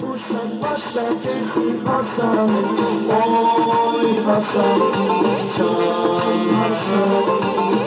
Kuşak başta kesin Hasan Oy Hasan Can Hasan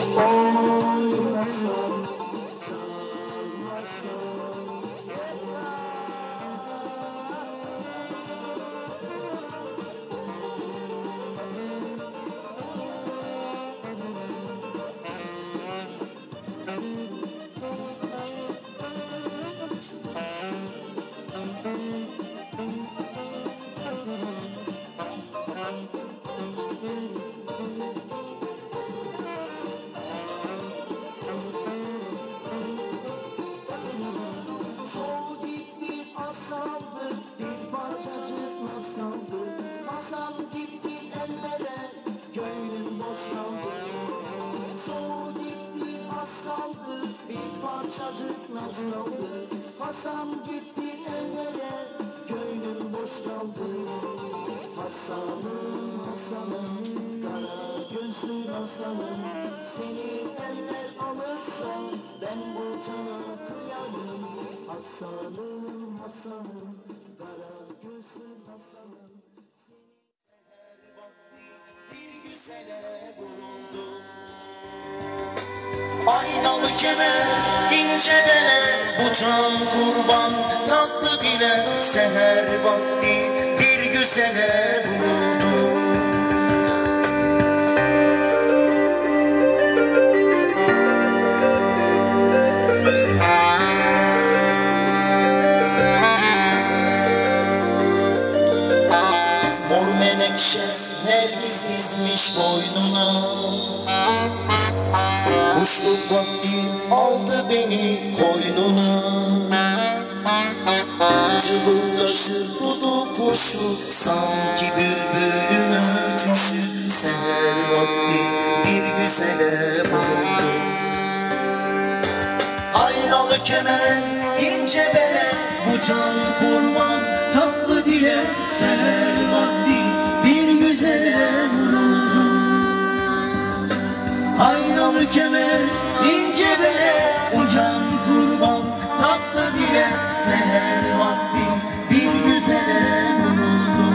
bir parçacık masaldı Hasan gitti ellere gönlüm boşaldı. Hasan'ım Hasan'ım Kemer, ince bele, butan kurban, tatlı dile Seher vakti bir güzele bulundum Mor menekşe nergis dizmiş boynuna Kuşluk vakti aldı beni koynuna. Cıvıldaşır dudu kuşu Sanki bülbülün ötüşü Seher vakti bir güzele bulundu Aynalı kemer, ince bele Bu can kurban, tatlı dile. Seher vakti Aynalı kemer, ince bele Bu can kurban, tatlı dile Seher vakti bir güzele vuruldu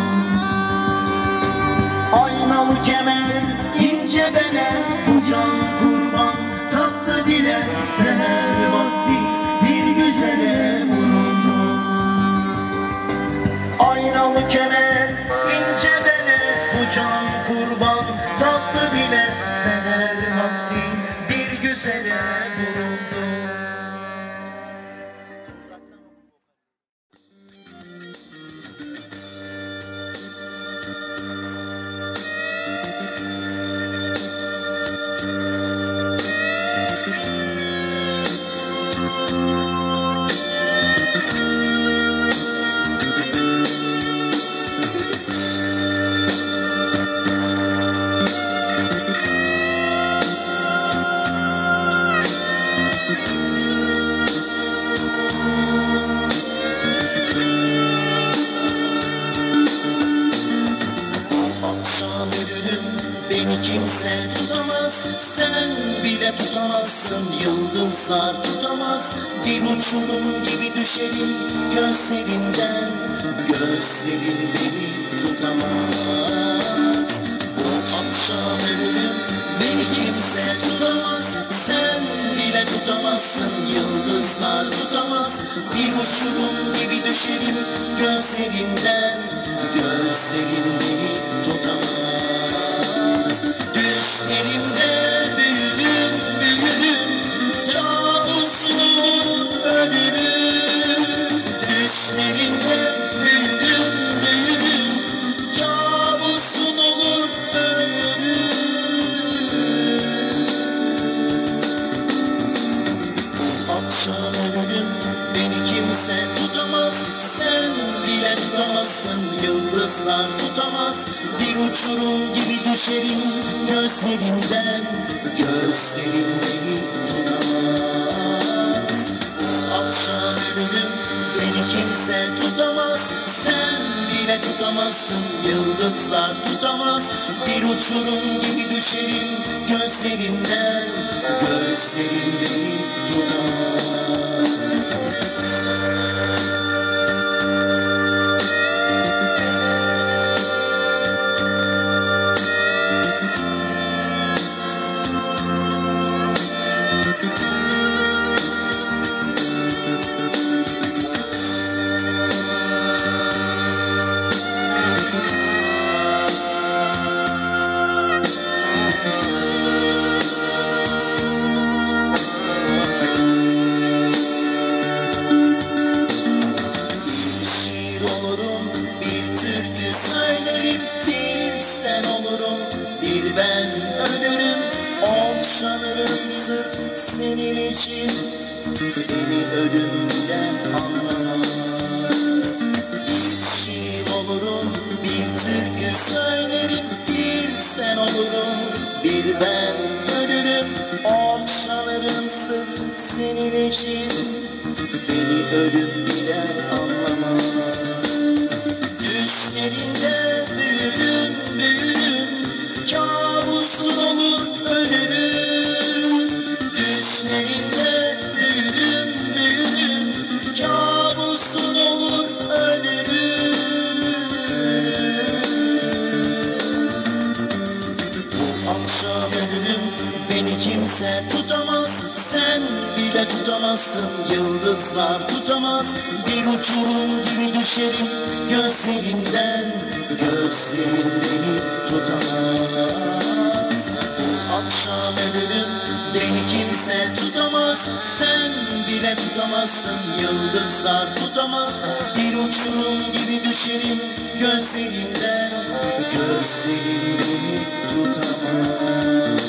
Aynalı kemer, ince bele Bu can kurban, tatlı dile Seher vakti bir güzele vuruldu Aynalı kemer, ince bele Bu can kurban, Sen bile tutamazsın yıldızlar tutamaz. Bir uçurum gibi düşerim gözlerinden. Gözlerin beni tutamaz. Bu akşam ölürüm beni kimse tutamaz. Sen bile tutamazsın yıldızlar tutamaz. Bir uçurum gibi düşerim gözlerinden. Gözlerin beni tutamaz. Düşlerimde yıldızlar tutamaz. Bir uçurum gibi düşerim gözlerimden Gözlerim beni tutamaz. Akşam ölürüm beni kimse tutamaz. Sen bile tutamazsın yıldızlar tutamaz. Bir uçurum gibi düşerim gözlerinden. Gözlerim beni tutamaz Beni ölüm bile anlamaz. Bir şiir olurum bir türkü söylerim Bir sen olurum bir ben ölürüm. Okşanırım sırf senin için. Beni ölüm bile Ölürüm beni kimse tutamaz Sen bile tutamazsın. Yıldızlar tutamaz Bir uçurum gibi düşerim. Gözlerinden Gözlerin beni tutamaz. Bu akşam ölürüm beni kimse tutamaz. Sen bile tutamazsın. Yıldızlar tutamaz Bir uçurum gibi düşerim. Gözlerinden Gözlerin beni tutamaz